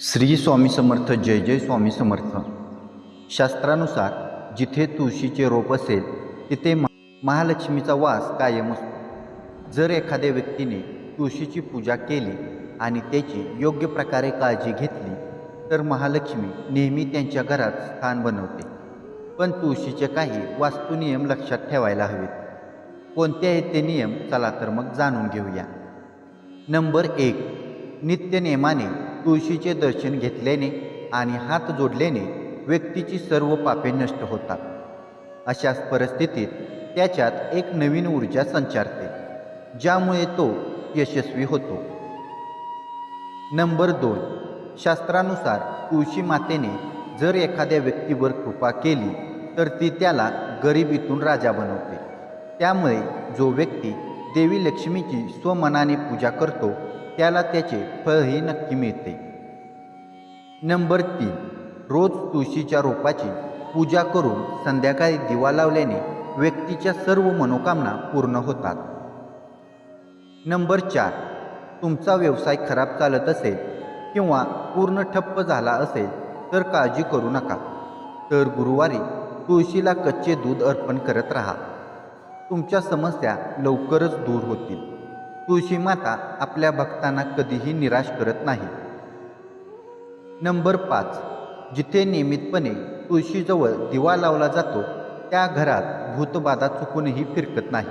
श्री स्वामी समर्थ जय जय स्वामी समर्थ. शास्त्रानुसार जिथे तुळशीचे रोप असेल तिथे मा- महालक्ष्मीचा वास कायम असतो. जर एखाद्या व्यक्तीने तुळशीची पूजा केली आणि त्याची योग्य प्रकारे काळजी घेतली तर महालक्ष्मी नेहमी त्यांच्या घरात स्थान बनवते. पण तुळशीचे काही वास्तुनियम लक्षात ठेवायला हवेत. कोणते आहेत ते नियम चला तर मग जाणून घेऊया. नंबर एक नित्यनेमाने तुळशीचे दर्शन घेतल्याने आणि हात जोडल्याने व्यक्तीची सर्व पापे नष्ट होतात. अशाच परिस्थितीत त्याच्यात एक नवीन ऊर्जा संचारते ज्यामुळे तो यशस्वी होतो. नंबर दोन. शास्त्रानुसार तुळशी मातेने जर एखाद्या व्यक्तीवर कृपा केली तर ती त्याला गरिबीतून राजा बनवते. त्यामुळे जो व्यक्ती देवी लक्ष्मीची स्वमनाने पूजा करतो त्याला त्याचे फळही नक्की मिळते. नंबर तीन. रोज तुळशीच्या रोपाची पूजा करून संध्याकाळी दिवा लावल्याने व्यक्तीच्या सर्व मनोकामना पूर्ण होतात. नंबर चार. तुमचा व्यवसाय खराब चालत असेल किंवा पूर्ण ठप्प झाला असेल तर काळजी करू नका. तर गुरुवारी तुळशीला कच्चे दूध अर्पण करत राहा. तुमच्या समस्या लवकरच दूर होतील. तुळशी माता आपल्या भक्तांना कधीही निराश करत नाही. नंबर पाच. जिथे नियमितपणे तुळशीजवळ दिवा लावला जातो त्या घरात भूतबाधा चुकूनही फिरकत नाही.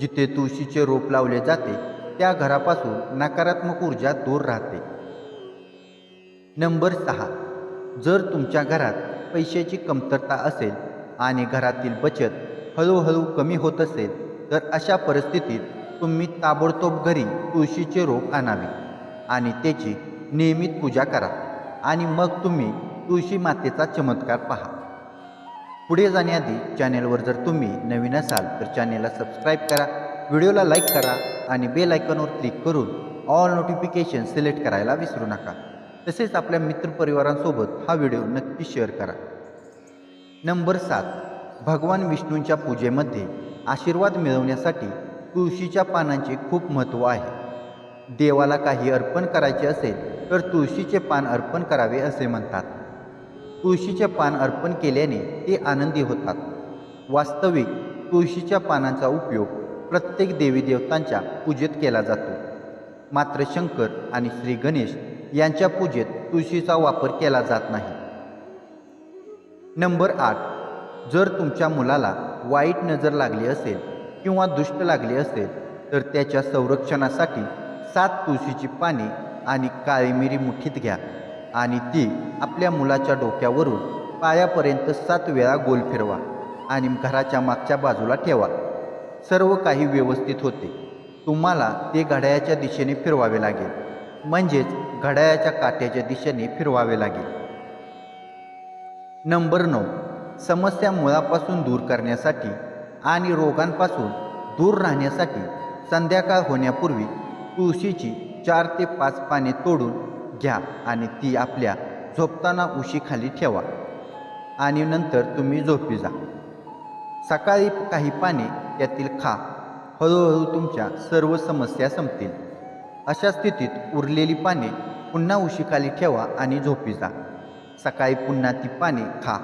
जिथे तुळशीचे रोप लावले जाते त्या घरापासून नकारात्मक ऊर्जा दूर राहते. नंबर सहा. जर तुमच्या घरात पैशाची कमतरता असेल आणि घरातील बचत हळूहळू कमी होत असेल तर अशा परिस्थितीत तुम्ही ताबडतोब घरी तुळशीचे रोप आणावे आणि त्याची नियमित पूजा करा आणि मग तुम्ही तुळशी मातेचा चमत्कार पहा. पुढे जाण्याआधी चॅनेलवर जर तुम्ही नवीन असाल तर चॅनेलला सबस्क्राईब करा व्हिडिओला लाईक करा आणि बेल आयकॉनवर क्लिक करून ऑल नोटिफिकेशन सिलेक्ट करायला विसरू नका. तसेच आपल्या मित्रपरिवारांसोबत हा व्हिडिओ नक्की शेअर करा. नंबर सात भगवान विष्णूंच्या पूजेमध्ये आशीर्वाद मिळवण्यासाठी तुळशीच्या पानांचे खूप महत्त्व आहे. देवाला काही अर्पण करायचे असेल तर तुळशीचे पान अर्पण करावे असे म्हणतात. तुळशीचे पान अर्पण केल्याने ते आनंदी होतात. वास्तविक तुळशीच्या पानांचा उपयोग प्रत्येक देवी देवतांच्या पूजेत केला जातो. मात्र शंकर आणि श्री गणेश यांच्या पूजेत तुळशीचा वापर केला जात नाही. नंबर आठ. जर तुमच्या मुलाला वाईट नजर लागली असेल किंवा दुष्ट लागले असेल तर त्याच्या संरक्षणासाठी सात तुळशीची पाने आणि काळी मिरी मुठीत घ्या आणि ती आपल्या मुलाच्या डोक्यावरून पायापर्यंत सात वेळा गोल फिरवा आणि घराच्या मागच्या बाजूला ठेवा. सर्व काही व्यवस्थित होते. तुम्हाला ते घड्याळाच्या दिशेने फिरवावे लागेल. म्हणजेच घड्याळाच्या काट्याच्या दिशेने फिरवावे लागेल. नंबर नऊ. समस्या मुळापासून दूर करण्यासाठी आणि रोगांपासून दूर राहण्यासाठी संध्याकाळ होण्यापूर्वी तुळशीची चार ते पाच पाने तोडून घ्या आणि ती आपल्या झोपताना उशीखाली ठेवा. आणि नंतर तुम्ही झोपी जा. सकाळी काही पाने त्यातील खा. हळूहळू तुमच्या सर्व समस्या संपतील. अशा स्थितीत उरलेली पाने पुन्हा उशीखाली ठेवा आणि झोपी जा. सकाळी पुन्हा ती पाने खा.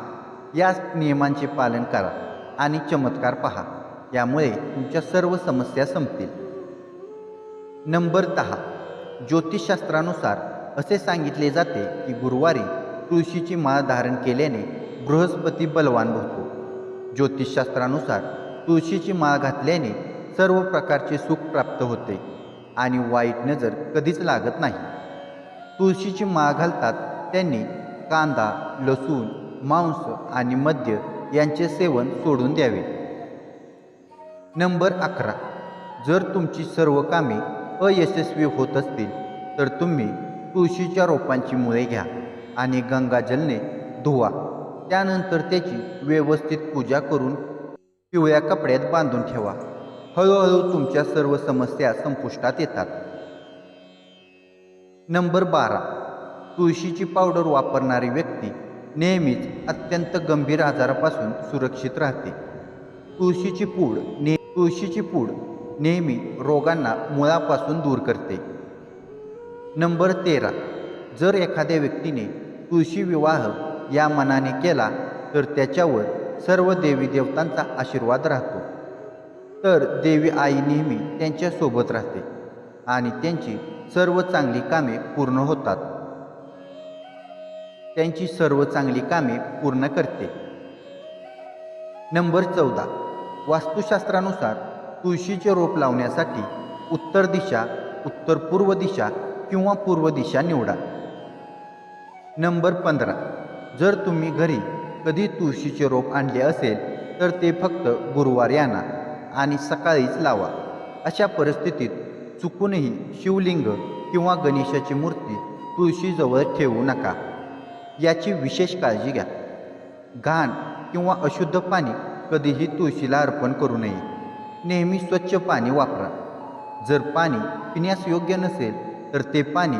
या नियमांचे पालन करा. आणि चमत्कार पहा. यामुळे तुमच्या सर्व समस्या संपतील. नंबर दहा. ज्योतिषशास्त्रानुसार असे सांगितले जाते की गुरुवारी तुळशीची माळ धारण केल्याने बृहस्पती बलवान होतो. ज्योतिषशास्त्रानुसार तुळशीची माळ घातल्याने सर्व प्रकारचे सुख प्राप्त होते आणि वाईट नजर कधीच लागत नाही. तुळशीची माळ घालतात त्यांनी कांदा लसूण मांस आणि मद्य यांचे सेवन सोडून द्यावे. नंबर अकरा. जर तुमची सर्व कामे अयशस्वी होत असतील तर तुम्ही तुळशीच्या रोपांची मुळे घ्या आणि गंगाजलने धुवा. त्यानंतर त्याची व्यवस्थित पूजा करून पिवळ्या कपड्यात बांधून ठेवा. हळूहळू तुमच्या सर्व समस्या संपुष्टात येतात. नंबर बारा. तुळशीची पावडर वापरणारी व्यक्ती नेहमीच अत्यंत गंभीर आजारापासून सुरक्षित राहते. तुळशीची पूड ने तुळशीची पूड नेहमी रोगांना मुळापासून दूर करते. नंबर तेरा. जर एखाद्या व्यक्तीने तुळशी विवाह या मनाने केला तर त्याच्यावर सर्व देवी देवतांचा आशीर्वाद राहतो. तर देवी आई नेहमी त्यांच्यासोबत राहते आणि त्यांची सर्व चांगली कामे पूर्ण होतात. त्यांची सर्व चांगली कामे पूर्ण करते. नंबर चौदा. वास्तुशास्त्रानुसार तुळशीचे रोप लावण्यासाठी उत्तर दिशा उत्तर पूर्व दिशा किंवा पूर्व दिशा निवडा. नंबर पंधरा. जर तुम्ही घरी कधी तुळशीचे रोप आणले असेल तर ते फक्त गुरुवारी आणा आणि सकाळीच लावा. अशा परिस्थितीत चुकूनही शिवलिंग किंवा गणेशाची मूर्ती तुळशीजवळ ठेवू नका. याची विशेष काळजी घ्या. घाण किंवा अशुद्ध पाणी कधीही तुळशीला अर्पण करू नये. नेहमी स्वच्छ पाणी वापरा. जर पाणी पिण्यास योग्य नसेल तर ते पाणी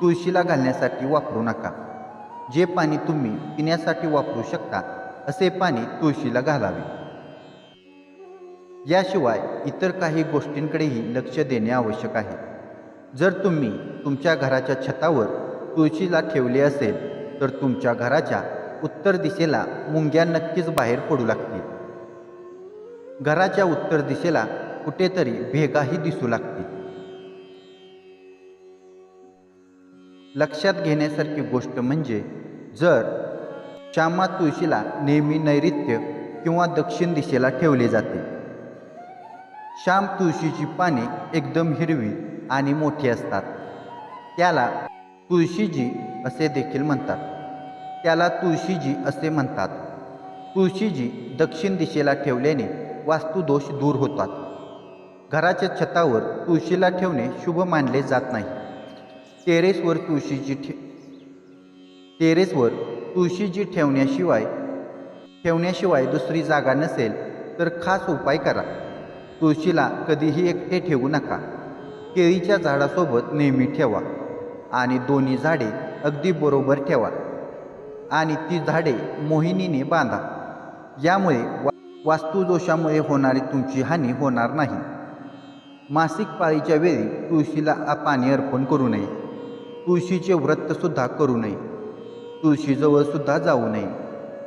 तुळशीला घालण्यासाठी वापरू नका. जे पाणी तुम्ही पिण्यासाठी वापरू शकता असे पाणी तुळशीला घालावे. याशिवाय इतर काही गोष्टींकडेही लक्ष देणे आवश्यक आहे. जर तुम्ही तुमच्या घराच्या छतावर तुळशीला ठेवले असेल तर तुमच्या घराच्या उत्तर दिशेला मुंग्या नक्कीच बाहेर पडू लागतील. घराच्या उत्तर दिशेला कुठेतरी भेगाही दिसू लागतील. लक्षात घेण्यासारखी गोष्ट म्हणजे जर श्यामा तुळशीला नेहमी नैऋत्य किंवा दक्षिण दिशेला ठेवले जाते. श्याम तुळशीची पाने एकदम हिरवी आणि मोठी असतात. त्याला तुळशीजी असे देखील म्हणतात. त्याला तुळशीजी असे म्हणतात. तुळशीजी दक्षिण दिशेला ठेवल्याने वास्तुदोष दूर होतात. घराच्या छतावर तुळशीला ठेवणे शुभ मानले जात नाही. टेरेसवर तुळशीची ठे टेरेसवर तुळशीजी ठेवण्याशिवाय ठेवण्याशिवाय दुसरी जागा नसेल तर खास उपाय करा. तुळशीला कधीही एकटे ठेवू नका. केळीच्या झाडासोबत नेहमी ठेवा आणि दोन्ही झाडे अगदी बरोबर ठेवा. आणि ती झाडे मोहिनीने बांधा. यामुळे वा वास्तुदोषामुळे होणारी तुमची हानी होणार नाही. मासिक पाळीच्या वेळी तुळशीला पाणी अर्पण करू नये. तुळशीचे व्रतसुद्धा करू नये. तुळशीजवळसुद्धा जाऊ नये.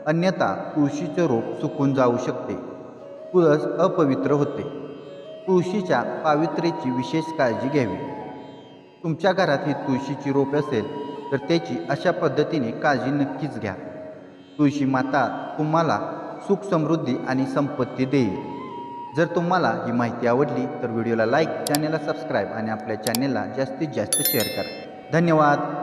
अन्यथा तुळशीचे रोप सुकून जाऊ शकते. तुळस अपवित्र होते. तुळशीच्या पावित्र्याची विशेष काळजी घ्यावी. तुमच्या घरात ही तुळशीची रोप असेल तर त्याची अशा पद्धतीने काळजी नक्कीच घ्या. तुळशी माता तुम्हाला सुख समृद्धी आणि संपत्ती देईल. जर तुम्हाला ही माहिती आवडली तर व्हिडिओला लाईक चॅनेलला सबस्क्राईब आणि आपल्या चॅनेलला जास्तीत जास्त शेअर करा. धन्यवाद!